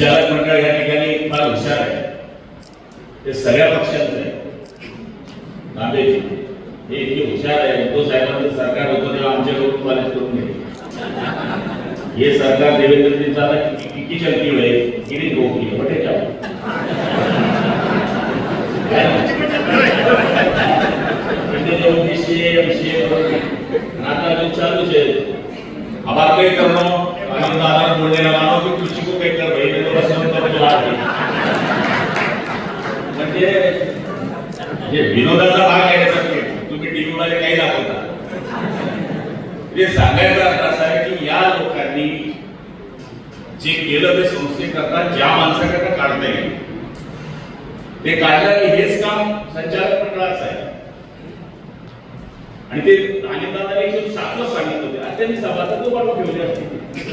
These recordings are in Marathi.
संचालक मंडळ या ठिकाणी फार हुशार आहे. ते सगळ्या पक्षांचं आहे. तांबे हे इतके हुशार आहे. उद्धव साहेबांचं सरकार होतं तेव्हा आमच्या लोक कॉलेज करून घेतले हे सरकार देवेंद्रजींचा किती चलती आहे किती गोखी आहे? बटे आता जो चालूच आहे. अबाकडे करणं म्हणजे विनोदाचा भाग आहे तुम्ही टीव्ही मध्ये काही दाखवता. ते सांगायचं अर्थ असा आहे की या लोकांनी जे केलं ते संस्थेकरता ज्या माणसाकरता काढता येईल ते काढलं हेच काम संचालक मंडळाचं आहे. आणि ते आणि दादा एक सातच सांगितलं होते. आता त्यांनी सभासद वाढवून ठेवले असते.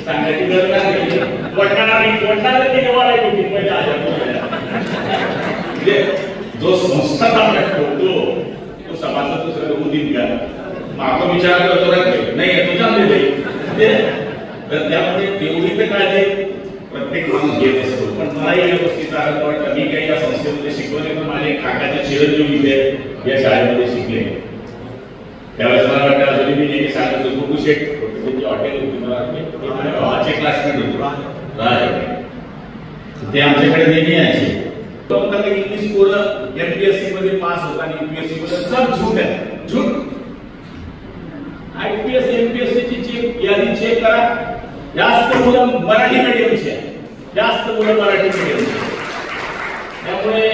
सांगायची गरज नाही वडणारा वडणारा ते वाढायची होती पहिले आल्या म्हणजे जो संस्था आपल्या ठेवतो तो सभासद दुसऱ्या होऊन देईल का मग विचार करतो ना नाही तुझ्या ते. म्हणजे तर त्यामध्ये तेवढी तर काळजी प्रत्येक माणूस घेत असतो. पण मलाही या गोष्टीचा अर्थ वाटतं. मी काही या संस्थेमध्ये शिकवले पण माझे काकाचे चिरंजीव इथे या शाळेमध्ये शिकले. त्यावेळेस मला वाटतं अजूनही मी नेहमी सांगत होतो गुरु शेठ होते? त्यांची हॉटेल होती मला भावाचे क्लासमेट होते. राज हॉटेल. ते आमच्याकडे नेहमी यायचे. की इंग्लिश पोरं एमपीएससी मध्ये पास होता आणि युपीएससी मध्ये सब झूट आहे. झूट आयपीएस एमपीएससी ची चेक यादी चेक करा. जास्त मुलं मराठी मीडियमची आहे जास्त मुलं मराठी मीडियमची आहे. त्यामुळे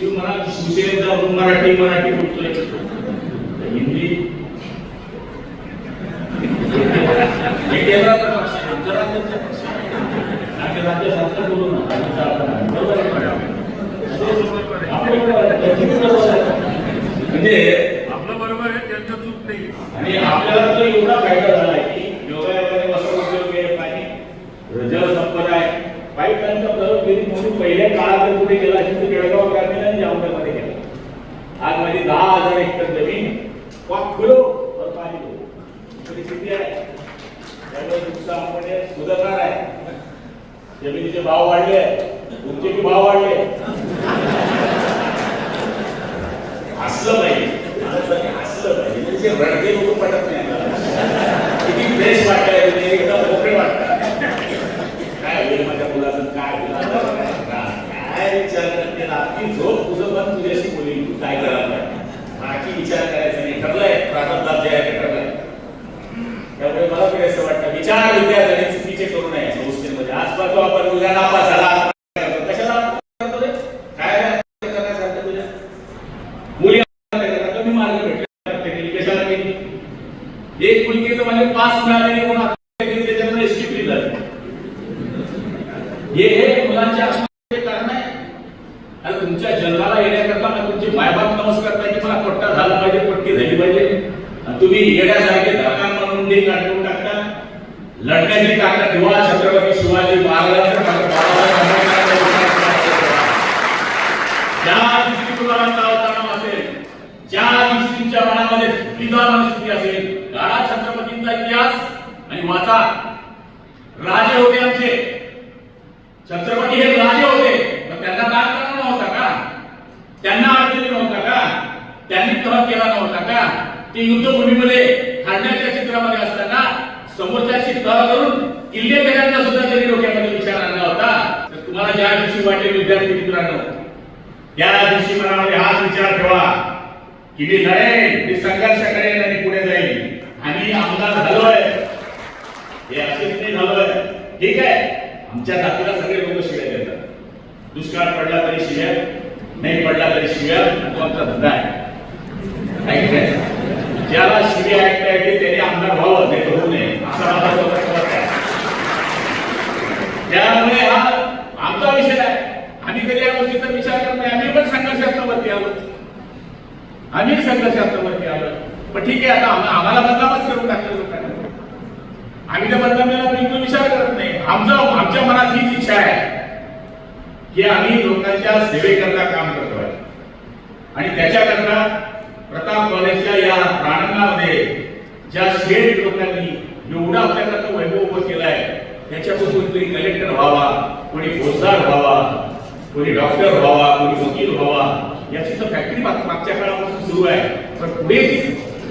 तुम्ही म्हणा शिवसेनेत जाऊन मराठी मराठी बोलतोय. हिंदी हे केंद्राचा पक्ष आहे, आमचा राज्याचा पक्ष आहे. आम्ही राज्यासारखं बोलू ना राज्याचा आपण बरोबर आहे का? आपलं बरोबर आहे, त्याची बरोबर आहे. म्हणजे आपलं बरोबर आहे त्यांचं चूक नाही. आणि आपल्याला तो एवढा फायदा झाला की योगायोगाने वसवोद्योग आहे पाणी जलसंपदा आहे पाईपलाईनचा प्रयोग कधी म्हणून पहिल्या काळात कुठे गेला असेल तर बेळगाव ग्रामीण आणि जामनगरमध्ये गेला. आज माझी दहा हजार हेक्टर जमीन पाच किलो और पाणी दो परिस्थिती आहे. त्यामुळे तुमचं आपण सुधारणार आहे. जमिनीचे भाव वाढले तुमचे भाव वाढले हसलं पाहिजे माणसाने हसलं पाहिजे म्हणजे रडके लोक पटत नाही आपल्याला. किती फ्रेश वाटतंय तुम्ही एकदम मोकळे वाटतात काय होईल माझ्या मुलाचं काय काय विचार करते ना झोप तुझं पण तुझ्याशी बोलील तू काय करायला बाकी विचार करायचा नाही ठरलंय प्रारंभात जे आहे ते ठरलंय त्यामुळे मला तरी असं वाटतं विचार विद्यार्थ्यांनी चुकीचे करू नये संस्थेमध्ये आज पाहतो आपण मुलगा नापास झाला मिळालेली म्हणून त्याच्यामुळे एसटी झाली हे मुलांच्या कारण आहे अरे तुमच्या जन्माला येण्याकरता मग तुमचे मायबाप नमस्कार पाहिजे मला पट्टा झाला पाहिजे पट्टी झाली पाहिजे तुम्ही येण्यासारखे धरकान म्हणून ते काढून टाकता लढण्याची ताकद ठेवा छत्रपती शिवाजी महाराजांच्या ज्या दिवशी तुम्हाला तावताना असेल ज्या दिवशी तुमच्या मनामध्ये पिता असेल काळा छत्रपतींचा इतिहास आणि वाचा राजे होते आमचे. छत्रपती हे राजे होते. पण त्यांना दान करणार नव्हता का? त्यांना अडचणी नव्हता का? त्यांनी तह केला नव्हता का? ते युद्धभूमीमध्ये हाडण्याच्या चित्रामध्ये असताना समोरच्याशी तह करून किल्ले पेरांचा सुद्धा त्यांनी डोक्यामध्ये विचार आणला होता. तर तुम्हाला ज्या दिवशी वाटेल विद्यार्थी मित्रांनो त्या दिवशी मनामध्ये हाच विचार ठेवा की मी लढेन मी संघर्ष करेन आणि पुढे जाईल आणि आमदार झालोय. हे असेच नाही झालोय. ठीक आहे? आमच्या जातीला सगळे लोक शिव्या देतात. दुष्काळ पडला तरी शिव्या नाही पडला तरी शिव्या तो आमचा धंदा आहे. ज्याला शिव्या ऐकता येते त्याने आमदार व्हावं नाही होऊ नये. असा माझा त्यामुळे हा आमचा विषय आहे. आम्ही कधी या गोष्टीचा विचार करत नाही. आम्ही पण संघर्षात्मक आलो. आम्ही संघर्षात्मक आलो. पण ठीक आहे आता आम्हाला बदनामच करून टाकलं लोकांना. आम्ही त्या बदनामीला बिलकुल विचार करत नाही. आमचं आमच्या मनात हीच इच्छा आहे की आम्ही लोकांच्या सेवेकरता काम करतोय. आणि त्याच्याकरता प्रताप कॉलेजच्या या प्रांगणामध्ये ज्या शेठ लोकांनी एवढा आपल्याकरता वैभव उभं केलाय त्याच्यापासून कोणी कलेक्टर व्हावा कोणी फौजदार व्हावा कोणी डॉक्टर व्हावा कोणी वकील व्हावा याची तर फॅक्टरी मागच्या काळापासून सुरू आहे. पण पुढे